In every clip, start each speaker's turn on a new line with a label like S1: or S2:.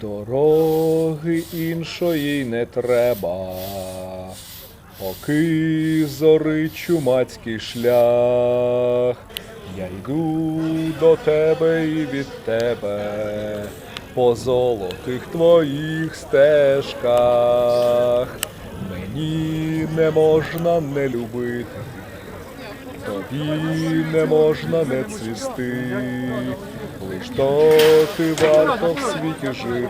S1: Дороги іншої не треба, поки зорить чумацький шлях. Я йду до тебе і від тебе по золотих твоїх стежках. Мені не можна не любити. Тобі не можна не цвісти, лиш то ти варто в світі жити,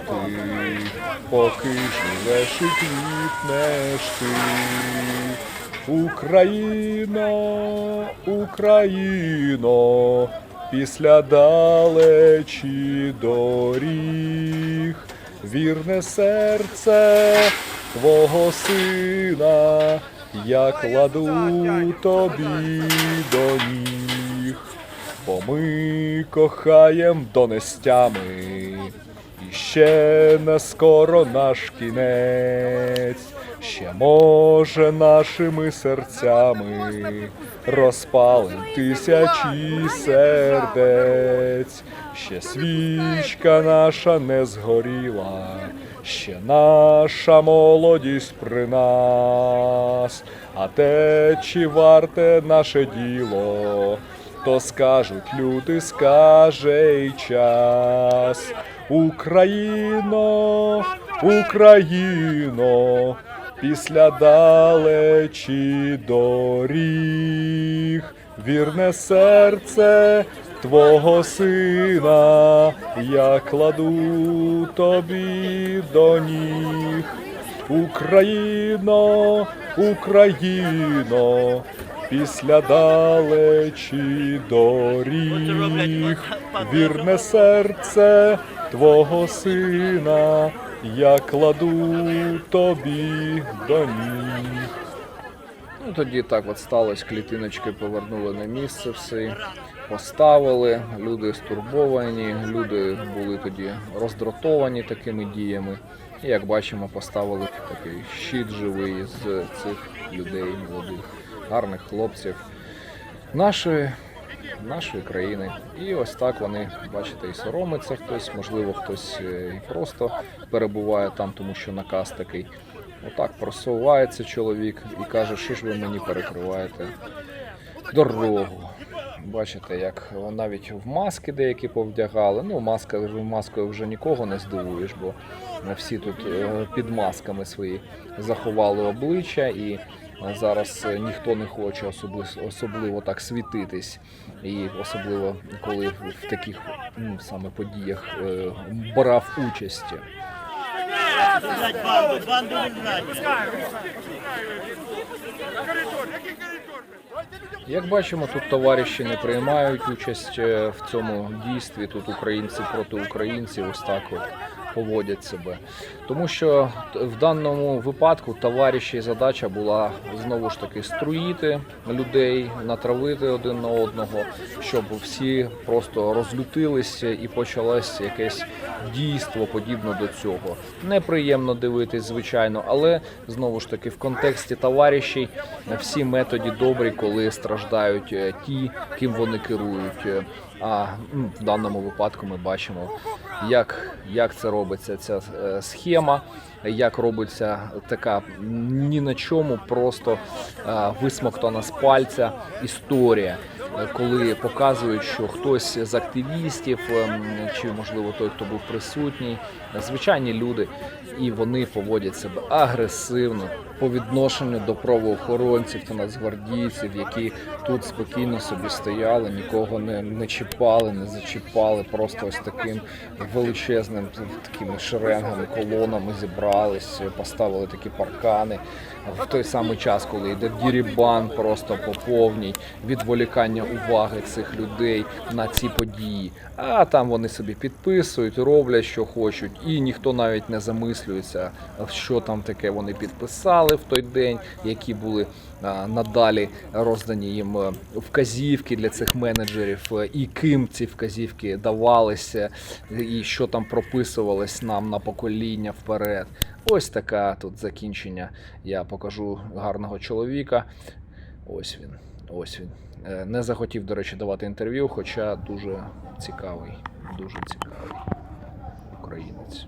S1: поки живеш і квітнеш ти. Україно, Україно, після далечі доріг, вірне серце твого сина, я кладу тобі до ніг, бо ми кохаєм донестями, і ще не скоро наш кінець, ще може нашими серцями розпалим тисячі сердець, ще свічка наша не згоріла, ще наша молодість при нас, а те, чи варте наше діло, то скажуть люди, скаже й час. Україно, Україно, після далечі доріг, вірне серце Твого сина, я кладу тобі до ніг. Україно, Україно, після далечі доріг, вірне серце Твого сина, я кладу тобі до ніг. Ну тоді так от сталося, клітиночки повернули на місце все, поставили, люди стурбовані, люди були тоді роздратовані такими діями. І як бачимо, поставили такий щит живий з цих людей молодих, гарних хлопців нашої, нашої країни. І ось так вони, бачите, і соромиться хтось, можливо, хтось е, і просто перебуває там, тому що наказ такий. Отак просувається чоловік і каже, що ж ви мені перекриваєте дорогу. Бачите, як навіть в маски деякі повдягали. Ну, маска маскою вже нікого не здивуєш, бо всі тут е, під масками свої заховали обличчя і зараз е, ніхто не хоче особливо, особливо так світитись. І особливо коли в таких ну, саме подіях е, брав участь.
S2: Банду, банду.
S1: Як бачимо, тут товариші не приймають участь е, в цьому дійстві. Тут українці проти українців ось так от поводять себе. Тому що в даному випадку товариші задача була знову ж таки струїти людей, натравити один на одного, щоб всі просто розлютилися і почалось якесь дійство подібне до цього. Неприємно дивитись, звичайно, але знову ж таки в контексті товаришів всі методі добрі, коли страждають е, ті, ким вони керують. А в даному випадку ми бачимо, як, як це робиться ця е, схема, як робиться така ні на чому, просто е, висмоктана з пальця історія. Е, Коли показують, що хтось з активістів, ем, чи можливо той, хто був присутній, звичайні люди, і вони поводять себе агресивно по відношенню до правоохоронців та нацгвардійців, які тут спокійно собі стояли, нікого не, не чіпали, не зачіпали, просто ось таким величезним такими шеренгами, колонами зібрались, поставили такі паркани. В той самий час, коли йде дірібан, просто по повній відволікання уваги цих людей на ці події. А там вони собі підписують, роблять, що хочуть, і ніхто навіть не замислюється, що там таке вони підписали в той день, які були надалі роздані їм е, вказівки для цих менеджерів, е, і ким ці вказівки давалися, і що там прописувалось нам на покоління вперед. Ось така тут закінчення. Я покажу гарного чоловіка. Ось він. Ось він. Е, Не захотів, до речі, давати інтерв'ю, хоча дуже цікавий, дуже цікавий українець.